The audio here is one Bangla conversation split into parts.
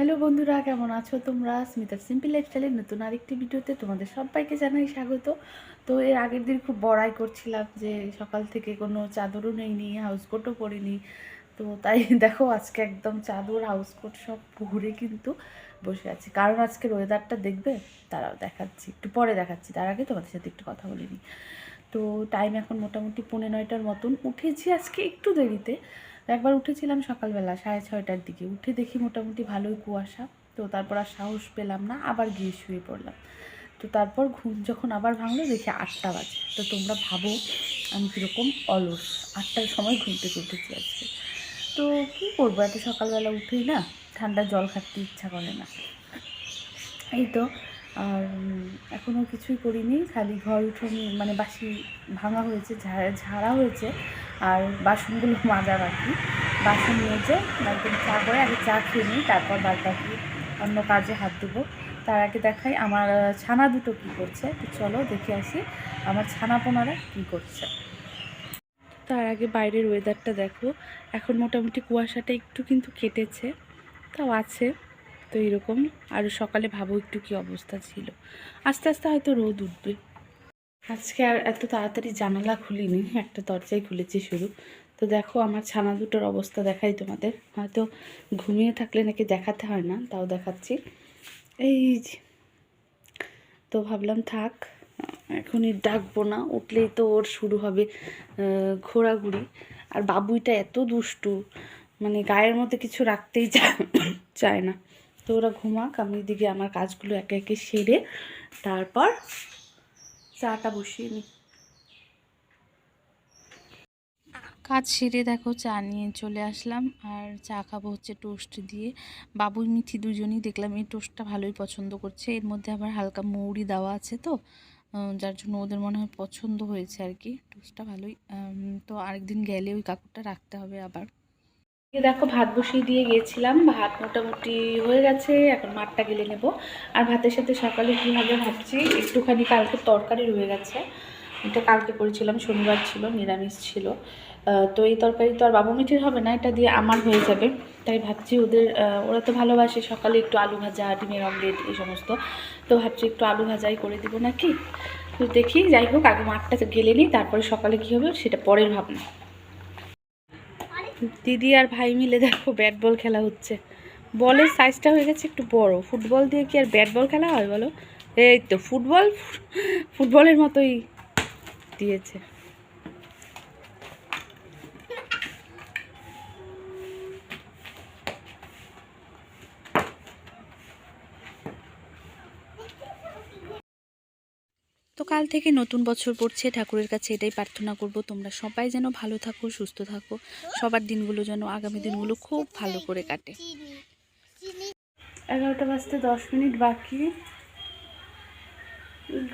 হ্যালো বন্ধুরা, কেমন আছো তোমরা? স্মিতার সিম্পল লাইফস্টাইলের নতুন আরেকটি ভিডিওতে তোমাদের সবাইকে জানাই স্বাগত। তো এর আগের দিন খুব বড়াই করছিলাম যে সকাল থেকে কোনো চাদরও নেইনি হাউস কোটও পরিনি। তো তাই দেখো, আজকে একদম চাদর হাউস কোট সব ঘুরে কিন্তু বসে আছি। কারণ আজকের ওয়েদারটা দেখবে? তারাও দেখাচ্ছি। একটু পরে দেখাচ্ছি, তার আগে তোমাদের সাথে একটু কথা বলিনি তো টাইম এখন মোটামুটি পৌনে নয়টার মতন। উঠেছি আজকে একটু দেরিতে। একবার উঠেছিলাম সকালবেলা, সাড়ে ছয়টার দিকে। উঠে দেখি মোটামুটি ভালোই কুয়াশা, তো তারপর আর সাহস পেলাম না, আবার গিয়ে শুয়ে পড়লাম। তো তারপর ঘুম যখন আবার ভাঙলো, দেখি আটটা বাজে। তো তোমরা ভাবো আমি কীরকম অলস, আটটার সময় ঘুম থেকে উঠেছি আজকে। তো কী করব, এত সকালবেলা উঠেই না ঠান্ডা জল খাটতে ইচ্ছা করে না। এই তো, আর এখনও কিছুই করিনি, খালি ঘর উঠোন মানে বাসি ভাঙা হয়েছে ঝাড়া হয়েছে। আর বাসনগুলো মাজা বাকি। বাসন নিয়েছে একদম চা করে আগে চা খেয়ে নিই, তারপর বাদ বাকি অন্য কাজে হাত দেবো। তার আগে দেখাই আমার ছানা দুটো কী করছে। তো চলো দেখে আসি আমার ছানা পোনারা কী করছে। তার আগে বাইরের ওয়েদারটা দেখো। এখন মোটামুটি কুয়াশাটা একটু কিন্তু কেটেছে, তাও আছে। তো এরকম। আর সকালে ভাবো একটু কি অবস্থা ছিল। আস্তে আস্তে হয়তো রোদ উঠবে। আজকে আর এত তাড়াতাড়ি জানালা খুলিনি, একটা দরজাই খুলেছি শুরু তো দেখো আমার ছানা দুটোর অবস্থা দেখাই তোমাদের। হয়তো ঘুমিয়ে থাকলে নাকি দেখাতে হয় না, তাও দেখাচ্ছি। এই তো ভাবলাম থাক, এখনই ডাকবো না, উঠলেই তো ওর শুরু হবে ঘোরাঘুরি। আর বাবুইটা এত দুষ্টু মানে গায়ের মধ্যে কিছু রাখতেই চায় না। তো ওরা ঘুমাক, আমি এদিকে আমার কাজগুলো একে একে সেরে তারপর চাটা বসিয়ে নিই কাজ সেরে দেখো চা নিয়ে চলে আসলাম, আর চা খাব হচ্ছে টোস্ট দিয়ে। বাবুই মিথি দুজনেই দেখলাম এই টোস্টটা ভালোই পছন্দ করছে, এর মধ্যে আবার হালকা মৌরি দেওয়া আছে তো যার জন্য ওদের মনে হয় পছন্দ হয়েছে আর কি। টোস্টটা ভালোই তো আরেকদিন গেলে ওই কাকুরটা রাখতে হবে আবার। দেখো, ভাত বসিয়ে দিয়ে গিয়েছিলাম। ভাত মোটামুটি হয়ে গেছে, এখন মাঠটা গেলে নেব। আর ভাতের সাথে সকালে কী হবে ভাবছি, একটুখানি কালকে তরকারি রয়ে গেছে। এটা কালকে করেছিলাম, শনিবার ছিল, নিরামিষ ছিল। তো এই তরকারি তো আর বাবু মিঠির হবে না, এটা দিয়ে আমার হয়ে যাবে। তাই ভাবছি ওদের ওরা তো ভালোবাসে, সকালে একটু আলু ভাজা, ডিমের অমলেট এই সমস্ত। তো ভাবছি একটু আলু ভাজাই করে দেবো নাকি? তো দেখি, যাই হোক, আগে মাঠটা গেলে নিই, তারপরে সকালে কী হবে সেটা পরের ভাবনা। দিদি আর ভাই মিলে দেখো ব্যাট বল খেলা হচ্ছে। বলের সাইজটা হয়ে গেছে একটু বড়। ফুটবল দিয়ে কি আর ব্যাট বল খেলা হয় বলো? এই তো ফুটবল, ফুটবলের মতোই দিয়েছে। কাল থেকে নতুন বছর পড়ছে, ঠাকুরের কাছে এটাই প্রার্থনা করব, তোমরা সবাই যেন ভালো থাকো, সুস্থ থাকো। সবার দিনগুলো যেন আগামী দিনগুলো খুব ভালো করে কাটে। এগারোটা বাজতে দশ মিনিট বাকি।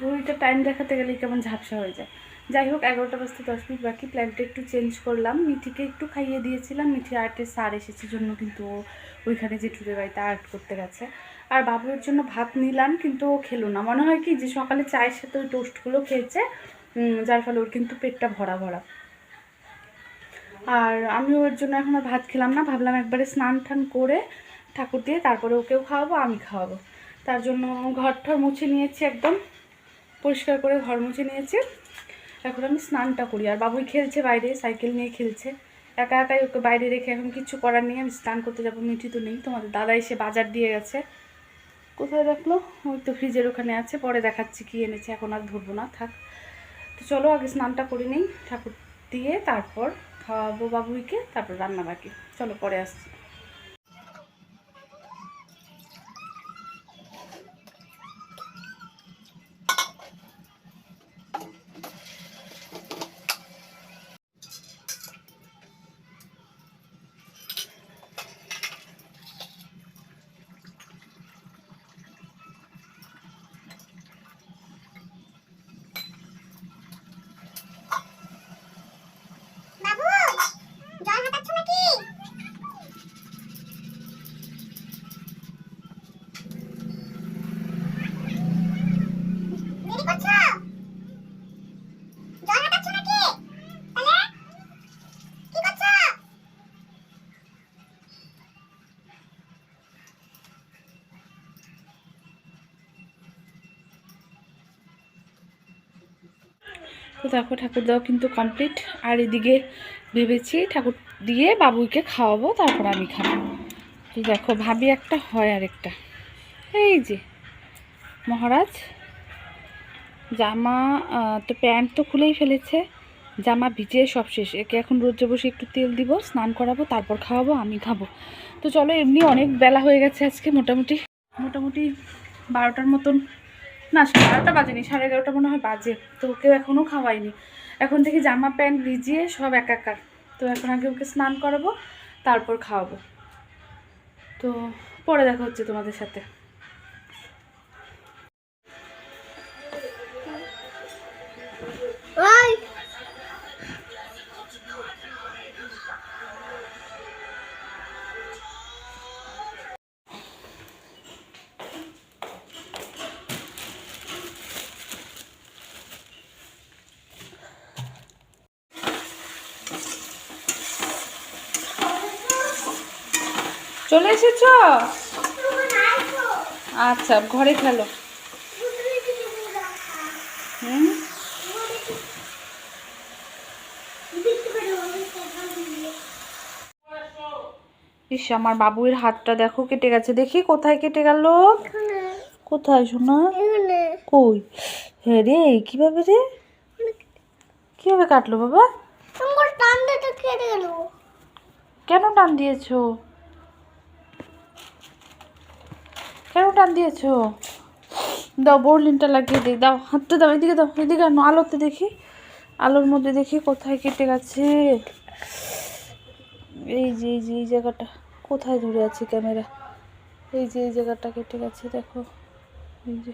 ঘড়িটা টাইম দেখাতে গেলে কেমন ঝাপসা হয়ে যায়। যাই হোক, এগারোটা বাজতে দশ মিনিট বাকি। প্ল্যানটা একটু চেঞ্জ করলাম। মিঠিকে একটু খাইয়ে দিয়েছিলাম। মিঠি আর্টের স্যার এসেছে, জন্য কিন্তু ওইখানে যে টুরে বাড়িতে আর্ট করতে গেছে। আর বাবুর জন্য ভাত নিলাম, কিন্তু ও খেলো না। মনে হয় কি যে সকালে চায়ের সাথে ওই টোস্টগুলো খেয়েছে যার ফলে ওর কিন্তু পেটটা ভরা ভরা। আর আমি ওর জন্য এখন ভাত খেলাম না, ভাবলাম একবারে স্নান টান করে ঠাকুর দিয়ে তারপরে ওকেও খাওয়াবো, আমি খাওয়াবো। তার জন্য ঘর ঠর মুছে নিয়েছি একদম, পরিষ্কার করে ঘর মুছে নিয়েছি। এখন আমি স্নানটা করি। আর বাবুই খেলছে বাইরে, সাইকেল নিয়ে খেলছে। একা একাই ওকে বাইরে রেখে এখন কিছু করার নেই, আমি স্নান করতে যাব, মিঠি তো নেই। তোমাদের দাদা এসে বাজার দিয়ে গেছে। কোথায় রাখল? ওই তো ফ্রিজের ওখানে আছে, পরে দেখাচ্ছি কি এনেছে, এখন আর ধরবো না, থাক। তো চলো, আগে স্নানটা করে নিই, ঠাকুর দিয়ে তারপর খাওয়াবো বাবুইকে, তারপর রান্না বাকি। চলো, পরে আসছি। তো দেখো ঠাকুর দেওয়া কিন্তু কমপ্লিট আর এদিকে ভেবেছি ঠাকুর দিয়ে বাবুকে খাওয়াবো, তারপর আমি খাব। তো দেখো, ভাবি একটা হয় আর একটা এই যে, মহারাজ, জামা তো প্যান্ট তো খুলেই ফেলেছে। জামা ভিজিয়ে সব শেষ। একে এখন রোদ্রে বসে একটু তেল দিব, স্নান করাবো, তারপর খাওয়াবো, আমি খাব। তো চলো, এমনি অনেক বেলা হয়ে গেছে আজকে মোটামুটি। মোটামুটি বারোটার মতন না সাড়ে এগারোটা বাজেনি, সাড়ে এগারোটা মনে হয় বাজে, তো ওকেও এখনও খাওয়াইনি। এখন থেকে জামা প্যান্ট ভিজিয়ে সব একাকার, তো এখন আগে ওকে স্নান করাবো, তারপর খাওয়াবো। তো পরে দেখা হচ্ছে তোমাদের সাথে। ওই চলে এসেছ? আচ্ছা ঘরে খেলো হুম? ইস আমার বাবুর হাতটা দেখো কেটে গেছে। দেখি কোথায় কেটে গেল? কোথায় শোনা কই? হ্যাঁ রে কীভাবে রে? কীভাবে কাটলো বাবা? কেন টান দিয়েছ? কেন টান দিয়েছ। দাও বোরলিনটা লাগিয়ে দিই। দাও, হাতটা দাও, এদিকে দাও, এদিকে আনো, আলোতে দেখি। আলোর মধ্যে দেখি কোথায় কেটে গেছে। এই যে এই যে, এই জায়গাটা, কোথায় ধরে আছে ক্যামেরা? এই যে, এই জায়গাটা কেটে গেছে, দেখো। এই যে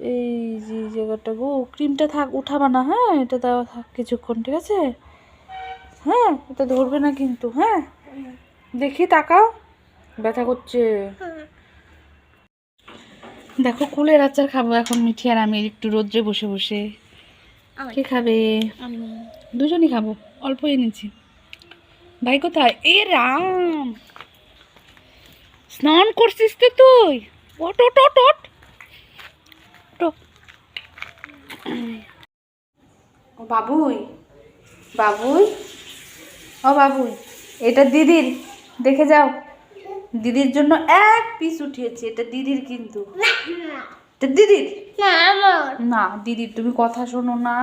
এই যে, এই জায়গাটা গো, ক্রিমটা থাক, উঠাবা না হ্যাঁ? এটা দেওয়া থাক কিছুক্ষণ, ঠিক আছে? হ্যাঁ এটা ধরবে না কিন্তু হ্যাঁ? দেখি, তাকাও। ব্যথা করছে। দেখো কুলের আচার খাব এখন মিঠি আর আমি একটু রোদ্রে বসে বসে। কে খাবে? দুজনই খাব অল্প এনেছি ভাই কোথায়? এ রাম! স্নান করছিস তো তুই? ওট ওট ওট ওট ও বাবুই বাবুই? ও বাবুই এটা দিদির দেখে যাও। দিদির জন্য এক পিস উঠিয়েছি এটা দিদির কিন্তু। এটা দিদির? না দিদির তুমি কথা শোনো না।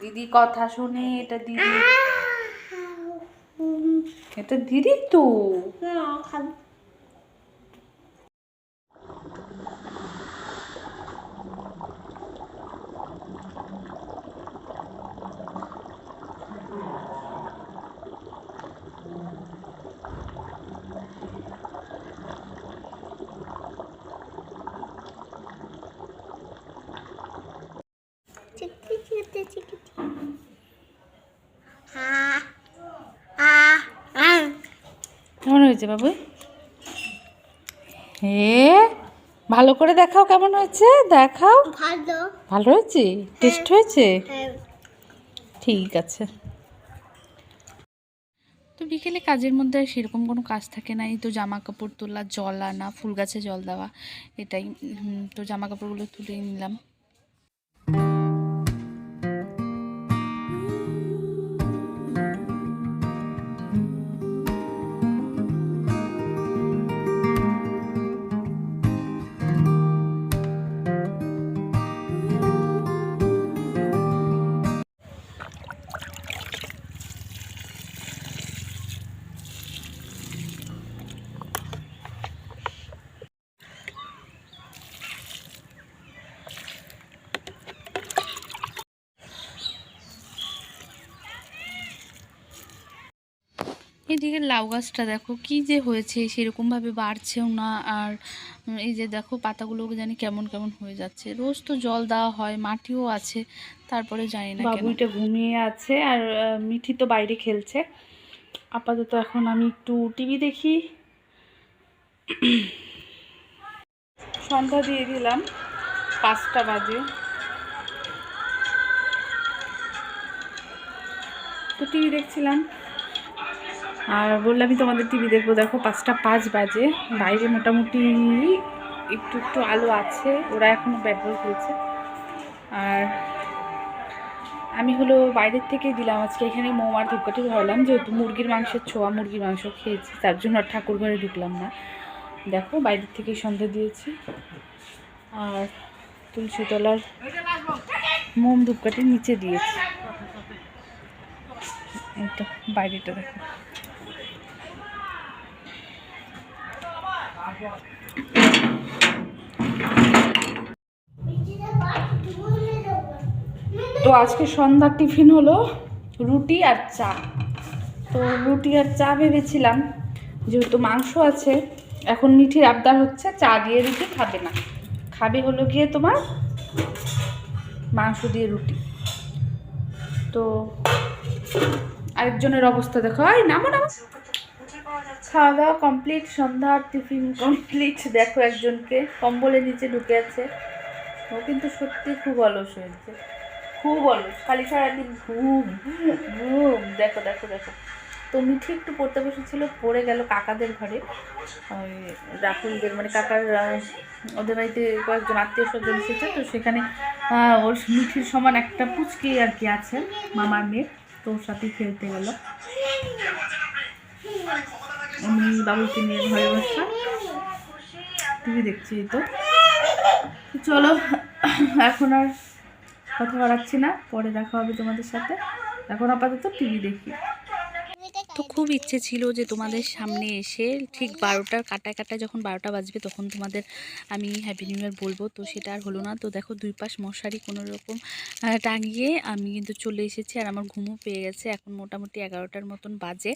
দিদি কথা শোনে এটা দিদি। এটা দিদির তো। হয়েছে বাবু? হে ভালো করে দেখাও কেমন হয়েছে? দেখাও। ভালো। ভালো হয়েছে? টেস্ট হয়েছে? হ্যাঁ। ঠিক আছে। তো বিকেলে কাজের মধ্যে সেরকম কোনো কাজ থাকে না এই তো জামা কাপড় তোলা জল আনা ফুল গাছে জল দেওয়া এটাই তো জামা কাপড়গুলো তুলে নিলাম। এদিকে লাউ গাছটা দেখো, কি যে হয়েছে সেরকমভাবে বাড়ছেও না। আর এই যে দেখো পাতাগুলো জানি কেমন কেমন হয়ে যাচ্ছে। রোজ তো জল দেওয়া হয়, মাটিও আছে, তারপরে জানি না বাবুইটা ঘুমিয়ে আছে আর মিঠি তো বাইরে খেলছে। আপাতত এখন আমি একটু টিভি দেখি। সন্ধ্যা দিয়ে দিলাম, পাঁচটা বাজে। তো টিভি দেখছিলাম। আর বললামই তোমাদের টিভি দেখব। দেখো পাঁচটা পাঁচ বাজে। বাইরে মোটামুটি একটু একটু আলো আছে। ওরা এখনও বল খেলছে। আর আমি হলো বাইরের থেকে দিলাম। আজকে এখানে মোম আর ধূপকাঠি ধরলাম যেহেতু মুরগির মাংসের ছোঁয়া মুরগির মাংস খেয়েছি, তার জন্য আর ঠাকুর ঘরে ঢুকলাম না। দেখো বাইরের থেকেই সন্ধ্যা দিয়েছি। আর তুলসী তলার মোম ধূপকাঠি নিচে দিয়েছি। এইটা বাইরেটা দেখো। তো আজকে সন্ধ্যার টিফিন হলো রুটি আর চা। তো রুটি আর চা ভেবেছিলাম, যেহেতু মাংস আছে, এখন মিঠির আবদার হচ্ছে চা দিয়ে রুটি খাবে না। খাবে হলো গিয়ে তোমার মাংস দিয়ে রুটি। তো আরেকজনের অবস্থা দেখো। এই নামো নামো। খাওয়া দাওয়া কমপ্লিট সন্ধ্যার টিফিন কমপ্লিট দেখো একজনকে, কম্বলের নিচে ঢুকে আছে। ও কিন্তু সত্যি খুব অলস হয়েছে। খুব অলস, খালি সারাদিন ঘুম ঘুম। দেখো দেখো দেখো। তো মিঠি একটু পড়তে বসেছিল, পড়ে গেল কাকাদের ঘরে। ওই রাহুলদের মানে কাকার ওদের বাড়িতে কয়েকজন আত্মীয় স্বজন এসেছে, তো সেখানে ওর মিঠির সমান একটা পুচকি আর কি আছে, মামার মেয়ে। তো ওর সাথেই খেলতে গেল। আমি বাবুকে নিয়ে ঘরে বসা। টিভি দেখছি তো। চলো, এখন আর কথা বাড়াচ্ছি না। পরে দেখা হবে তোমাদের সাথে। এখন আপাতত টিভি দেখি। তো খুব ইচ্ছে ছিল যে তোমাদের সামনে এসে ঠিক বারোটার কাটায় কাটায় যখন বারোটা বাজবে তখন তোমাদের আমি হ্যাপি নিউ ইয়ার বলব। তো সেটা আর হলো না। তো দেখো দুই পাশ মশারি কোনো রকম টাঙিয়ে আমি কিন্তু চলে এসেছি। আর আমার ঘুমও পেয়ে গেছে। এখন মোটামুটি এগারোটার মতন বাজে।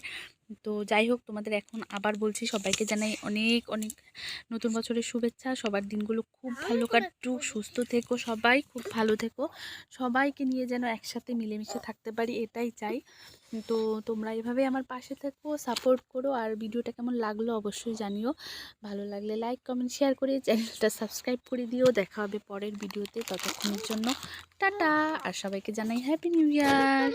তো যাই হোক তোমাদের এখন আবার বলছি সবাইকে জানাই অনেক অনেক নতুন বছরের শুভেচ্ছা। সবার দিনগুলো খুব ভালো কাটুক সুস্থ থেকো সবাই খুব ভালো থেকো। সবাইকে নিয়ে যেন একসাথে মিলেমিশে থাকতে পারি এটাই চাই। তো তোমরা এভাবে আমার পাশে থেকো সাপোর্ট করো আর ভিডিওটা কেমন লাগল অবশ্যই জানিও। ভালো লাগলে লাইক কমেন্ট শেয়ার করে চ্যানেলটা সাবস্ক্রাইব করে দিও। দেখা হবে পরের ভিডিওতে ততক্ষণের জন্য। টাটা আর সবাইকে জানাই হ্যাপি নিউ ইয়ার